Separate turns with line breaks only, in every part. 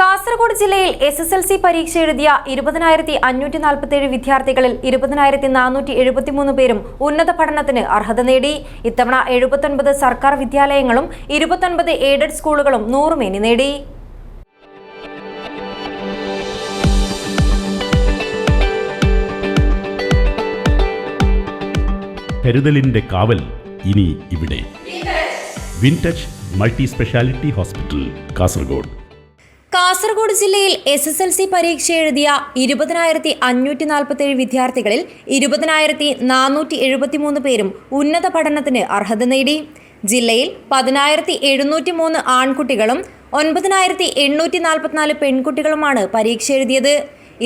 കാസർഗോഡ് ജില്ലയിൽ S S L C പരീക്ഷ എഴുതിയ ഇരുപതിനായിരത്തി അഞ്ഞൂറ്റി നാൽപ്പത്തിയേഴ് വിദ്യാർത്ഥികളിൽ ഇരുപതിനായിരത്തി നാനൂറ്റി എഴുപത്തിമൂന്ന് പേരും ഉന്നത പഠനത്തിന് അർഹത നേടി. ഇത്തവണ എഴുപത്തൊൻപത് സർക്കാർ വിദ്യാലയങ്ങളും ഇരുപത്തൊൻപത് എയ്ഡഡ് സ്കൂളുകളും നൂറുമേനി നേടി.
കരുതലിന്റെ കാവൽ ഇനി ഇവിടെ. Wintouch multi speciality hospital Kasaragod.
Kasaragod ജില്ലയിൽ എസ് എസ് എൽ സി പരീക്ഷ എഴുതിയ ഇരുപതിനായിരത്തി അഞ്ഞൂറ്റി നാൽപ്പത്തേഴ് വിദ്യാർത്ഥികളിൽ ഇരുപതിനായിരത്തി നാനൂറ്റി എഴുപത്തിമൂന്ന് പേരും ഉന്നത പഠനത്തിന് അർഹത നേടി. ജില്ലയിൽ പതിനായിരത്തി എഴുന്നൂറ്റി മൂന്ന് ആൺകുട്ടികളും ഒൻപതിനായിരത്തി എണ്ണൂറ്റി നാൽപ്പത്തിനാല് പെൺകുട്ടികളുമാണ് പരീക്ഷ എഴുതിയത്.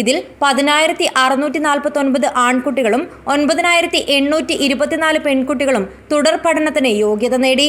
ഇതിൽ പതിനായിരത്തി അറുന്നൂറ്റി നാൽപ്പത്തി ഒൻപത് ആൺകുട്ടികളും ഒൻപതിനായിരത്തി എണ്ണൂറ്റി ഇരുപത്തിനാല് പെൺകുട്ടികളും തുടർ പഠനത്തിന് യോഗ്യത നേടി.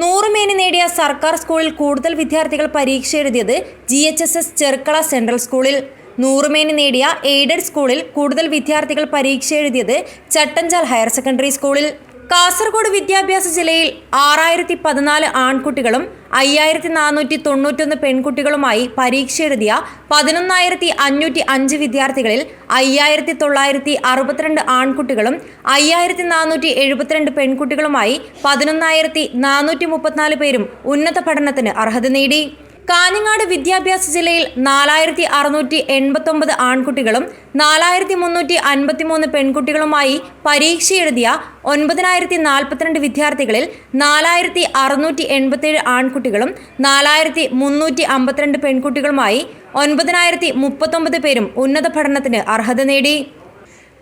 നൂറുമേനി നേടിയ സർക്കാർ സ്കൂളിൽ കൂടുതൽ വിദ്യാർത്ഥികൾ പരീക്ഷ എഴുതിയത് G H S S Cherukkala central സ്കൂളിൽ. നൂറുമേനി നേടിയ എയ്ഡഡ് സ്കൂളിൽ കൂടുതൽ വിദ്യാർത്ഥികൾ പരീക്ഷ എഴുതിയത് ചട്ടഞ്ചാൽ ഹയർ സെക്കൻഡറി സ്കൂളിൽ. കാസർഗോഡ് വിദ്യാഭ്യാസ ജില്ലയിൽ ആറായിരത്തി പതിനാല് ആൺകുട്ടികളും അയ്യായിരത്തി നാനൂറ്റി തൊണ്ണൂറ്റൊന്ന് പെൺകുട്ടികളുമായി പരീക്ഷ എഴുതിയ പതിനൊന്നായിരത്തി അഞ്ഞൂറ്റി അഞ്ച് വിദ്യാർത്ഥികളിൽ അയ്യായിരത്തി തൊള്ളായിരത്തി അറുപത്തിരണ്ട് ആൺകുട്ടികളും അയ്യായിരത്തി നാനൂറ്റി എഴുപത്തിരണ്ട് പെൺകുട്ടികളുമായി പതിനൊന്നായിരത്തി നാനൂറ്റി മുപ്പത്തിനാല് പേരും ഉന്നത പഠനത്തിന് അർഹത നേടി. കാഞ്ഞങ്ങാട് വിദ്യാഭ്യാസ ജില്ലയിൽ നാലായിരത്തി അറുന്നൂറ്റി എൺപത്തൊമ്പത് ആൺകുട്ടികളും നാലായിരത്തി മുന്നൂറ്റി അൻപത്തിമൂന്ന് പെൺകുട്ടികളുമായി പരീക്ഷ എഴുതിയ ഒൻപതിനായിരത്തി നാൽപ്പത്തിരണ്ട് വിദ്യാർത്ഥികളിൽ നാലായിരത്തി അറുന്നൂറ്റി എൺപത്തേഴ് ആൺകുട്ടികളും നാലായിരത്തി മുന്നൂറ്റി അമ്പത്തിരണ്ട് പെൺകുട്ടികളുമായി ഒൻപതിനായിരത്തി മുപ്പത്തൊമ്പത് പേരും ഉന്നത പഠനത്തിന് അർഹത നേടി.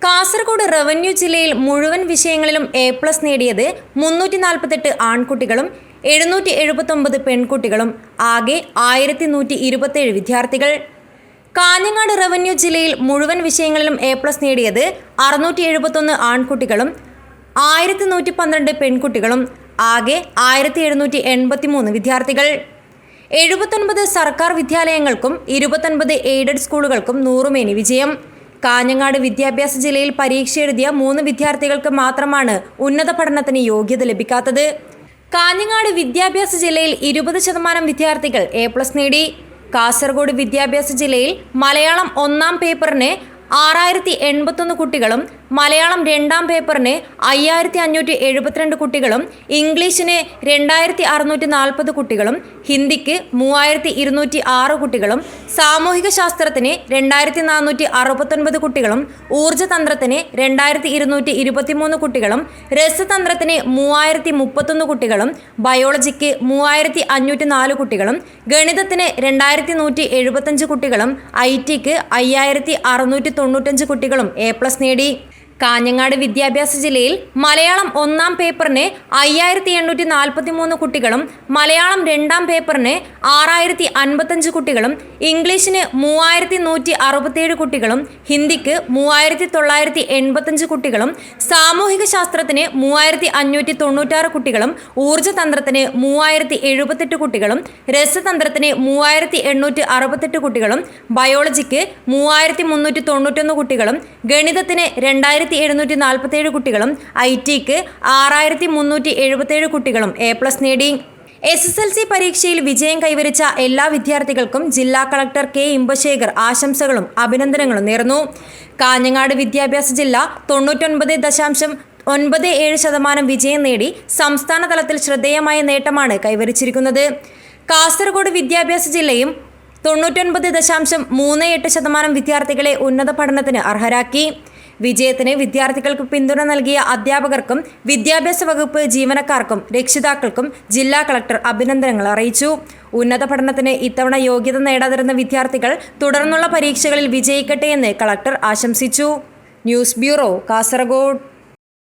കാസർഗോഡ് റവന്യൂ ജില്ലയിൽ മുഴുവൻ വിഷയങ്ങളിലും എ പ്ലസ് നേടിയത് മുന്നൂറ്റി നാൽപ്പത്തെട്ട് ആൺകുട്ടികളും എഴുന്നൂറ്റി എഴുപത്തൊമ്പത് പെൺകുട്ടികളും ആകെ ആയിരത്തി നൂറ്റി ഇരുപത്തേഴ് വിദ്യാർത്ഥികൾ. കാഞ്ഞങ്ങാട് റവന്യൂ ജില്ലയിൽ മുഴുവൻ വിഷയങ്ങളിലും എ പ്ലസ് നേടിയത് അറുന്നൂറ്റി എഴുപത്തൊന്ന് ആൺകുട്ടികളും ആയിരത്തി നൂറ്റി പന്ത്രണ്ട് പെൺകുട്ടികളും ആകെ ആയിരത്തി എഴുന്നൂറ്റി എൺപത്തി മൂന്ന് വിദ്യാർത്ഥികൾ. എഴുപത്തൊൻപത് സർക്കാർ വിദ്യാലയങ്ങൾക്കും ഇരുപത്തൊൻപത് എയ്ഡഡ് സ്കൂളുകൾക്കും നൂറുമേനി വിജയം. കാഞ്ഞങ്ങാട് വിദ്യാഭ്യാസ ജില്ലയിൽ പരീക്ഷ എഴുതിയ മൂന്ന് വിദ്യാർത്ഥികൾക്ക് മാത്രമാണ് ഉന്നത പഠനത്തിന് യോഗ്യത ലഭിക്കാത്തത്. കാഞ്ഞങ്ങാട് വിദ്യാഭ്യാസ ജില്ലയിൽ ഇരുപത് ശതമാനം വിദ്യാർത്ഥികൾ എ പ്ലസ് നേടി. കാസർഗോഡ് വിദ്യാഭ്യാസ ജില്ലയിൽ മലയാളം ഒന്നാം പേപ്പറിന് ആറായിരത്തി എൺപത്തൊന്ന് കുട്ടികളും മലയാളം രണ്ടാം പേപ്പറിന് അയ്യായിരത്തി അഞ്ഞൂറ്റി എഴുപത്തിരണ്ട് കുട്ടികളും ഇംഗ്ലീഷിന് രണ്ടായിരത്തി അറുന്നൂറ്റി നാൽപ്പത് കുട്ടികളും ഹിന്ദിക്ക് മൂവായിരത്തി ഇരുന്നൂറ്റി ആറ് കുട്ടികളും സാമൂഹിക ശാസ്ത്രത്തിന് രണ്ടായിരത്തി നാനൂറ്റി അറുപത്തൊൻപത് കുട്ടികളും ഊർജതന്ത്രത്തിന് രണ്ടായിരത്തി ഇരുന്നൂറ്റി ഇരുപത്തിമൂന്ന് കുട്ടികളും രസതന്ത്രത്തിന് മൂവായിരത്തി മുപ്പത്തൊന്ന് കുട്ടികളും ബയോളജിക്ക് മൂവായിരത്തി അഞ്ഞൂറ്റി നാല് കുട്ടികളും ഗണിതത്തിന് രണ്ടായിരത്തി നൂറ്റി എഴുപത്തഞ്ച് കുട്ടികളും ഐ ടിക്ക് അയ്യായിരത്തി അറുന്നൂറ്റി തൊണ്ണൂറ്റഞ്ച് കുട്ടികളും എ പ്ലസ് നേടി. കാഞ്ഞങ്ങാട് വിദ്യാഭ്യാസ ജില്ലയിൽ മലയാളം ഒന്നാം പേപ്പറിന് അയ്യായിരത്തി എണ്ണൂറ്റി നാൽപ്പത്തി മൂന്ന് കുട്ടികളും മലയാളം രണ്ടാം പേപ്പറിന് ആറായിരത്തി അൻപത്തഞ്ച് കുട്ടികളും ഇംഗ്ലീഷിന് മൂവായിരത്തി നൂറ്റി അറുപത്തിയേഴ് കുട്ടികളും ഹിന്ദിക്ക് മൂവായിരത്തി തൊള്ളായിരത്തി എൺപത്തഞ്ച് കുട്ടികളും സാമൂഹിക ശാസ്ത്രത്തിന് മൂവായിരത്തി അഞ്ഞൂറ്റി തൊണ്ണൂറ്റാറ് കുട്ടികളും ഊർജതന്ത്രത്തിന് മൂവായിരത്തി എഴുപത്തെട്ട് കുട്ടികളും രസതന്ത്രത്തിന് മൂവായിരത്തി എണ്ണൂറ്റി അറുപത്തെട്ട് കുട്ടികളും ബയോളജിക്ക് മൂവായിരത്തി മുന്നൂറ്റി തൊണ്ണൂറ്റൊന്ന് കുട്ടികളും ഗണിതത്തിന് രണ്ടായിരത്തി എഴുന്നൂറ്റി നാൽപ്പത്തേഴ് കുട്ടികളും ഐ ടിക്ക് ആറായിരത്തി മുന്നൂറ്റി എഴുപത്തേഴ് കുട്ടികളും എ പ്ലസ് നേടി. എസ് എസ് എൽ സി പരീക്ഷയിൽ വിജയം കൈവരിച്ച എല്ലാ വിദ്യാർത്ഥികൾക്കും ജില്ലാ കളക്ടർ കെ ഇമ്പശേഖർ ആശംസകളും അഭിനന്ദനങ്ങളും നേർന്നു. കാഞ്ഞങ്ങാട് വിദ്യാഭ്യാസ ജില്ല തൊണ്ണൂറ്റൊൻപത് ദശാംശം ഒൻപത് ഏഴ് ശതമാനം വിജയം നേടി സംസ്ഥാന തലത്തിൽ ശ്രദ്ധേയമായ നേട്ടമാണ് കൈവരിച്ചിരിക്കുന്നത്. കാസർഗോഡ് വിദ്യാഭ്യാസ ജില്ലയും തൊണ്ണൂറ്റൊൻപത് ദശാംശം മൂന്ന് എട്ട് ശതമാനം വിദ്യാർത്ഥികളെ ഉന്നത പഠനത്തിന് അർഹരാക്കി. വിജയത്തിന് വിദ്യാർത്ഥികൾക്ക് പിന്തുണ നൽകിയ അധ്യാപകർക്കും വിദ്യാഭ്യാസ വകുപ്പ് ജീവനക്കാർക്കും രക്ഷിതാക്കൾക്കും ജില്ലാ കളക്ടർ അഭിനന്ദനങ്ങൾ അറിയിച്ചു. ഉന്നത പഠനത്തിന് ഇത്തവണ യോഗ്യത നേടാതിരുന്ന വിദ്യാർത്ഥികൾ തുടർന്നുള്ള പരീക്ഷകളിൽ വിജയിക്കട്ടെ എന്ന് കളക്ടർ ആശംസിച്ചു. News bureau Kasaragod.